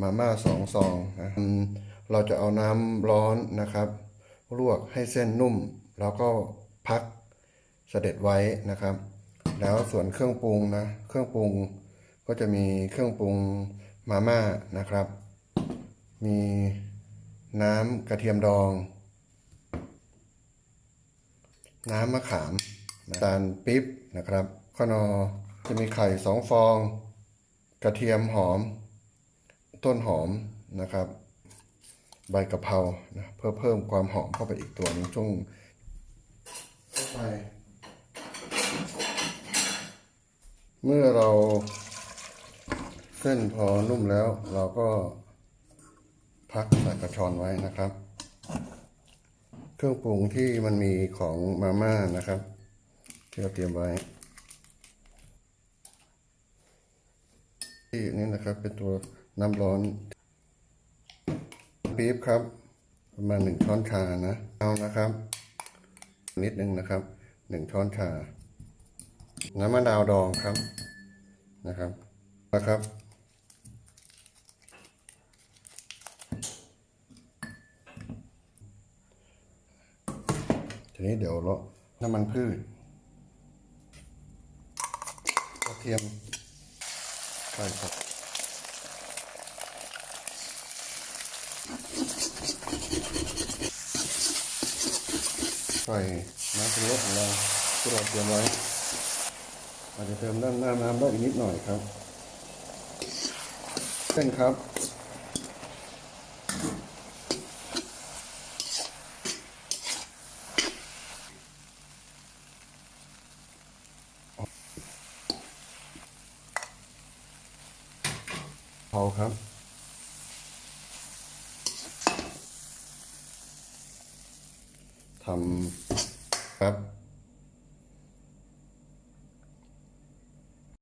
มาม่าสองซองนะเราจะเอาน้ำร้อนนะครับ ลวกให้เส้นนุ่ม แล้วก็พักเสด็จไว้นะครับ แล้วส่วนเครื่องปรุงนะ เครื่องปรุงก็จะมีเครื่องปรุงมาม่านะครับ มีน้ำกระเทียมดอง น้ำมะขามน้ำตาลปี๊บนะครับข้าวนอจะมีไข่สองฟอง กระเทียมหอม ต้นหอมนะครับ ใบกะเพรานะเพื่อเพิ่มความหอมเข้าไปอีกตัวหนึงช่วงเข้าไปเมื่อเราเส้นพอนุ่มแล้วเราก็พักใส่กระชอนไว้นะครับ เครื่องปรุงที่มันมีของมาม่านะครับ ที่เราเตรียมไว้ที่นี่นะครับเป็นตัว น้ำร้อนปี๊บครับ ประมาณหนึ่งช้อนชานะเอานะครับ นิดนึงนะครับหนึ่งช้อนชา น้ำมะนาวดองครับนะครับนะครับ ทีนี้เดี๋ยวเราน้ำมันพืชกระเทียมใส่ครับ ใส่น้ำปรุงรสของเราที่เราเตรียมไว้อาจจะเติมน้ำน้ำน้ำได้อีกนิดหน่อยครับเส้นครับเผาครับ ทำครับ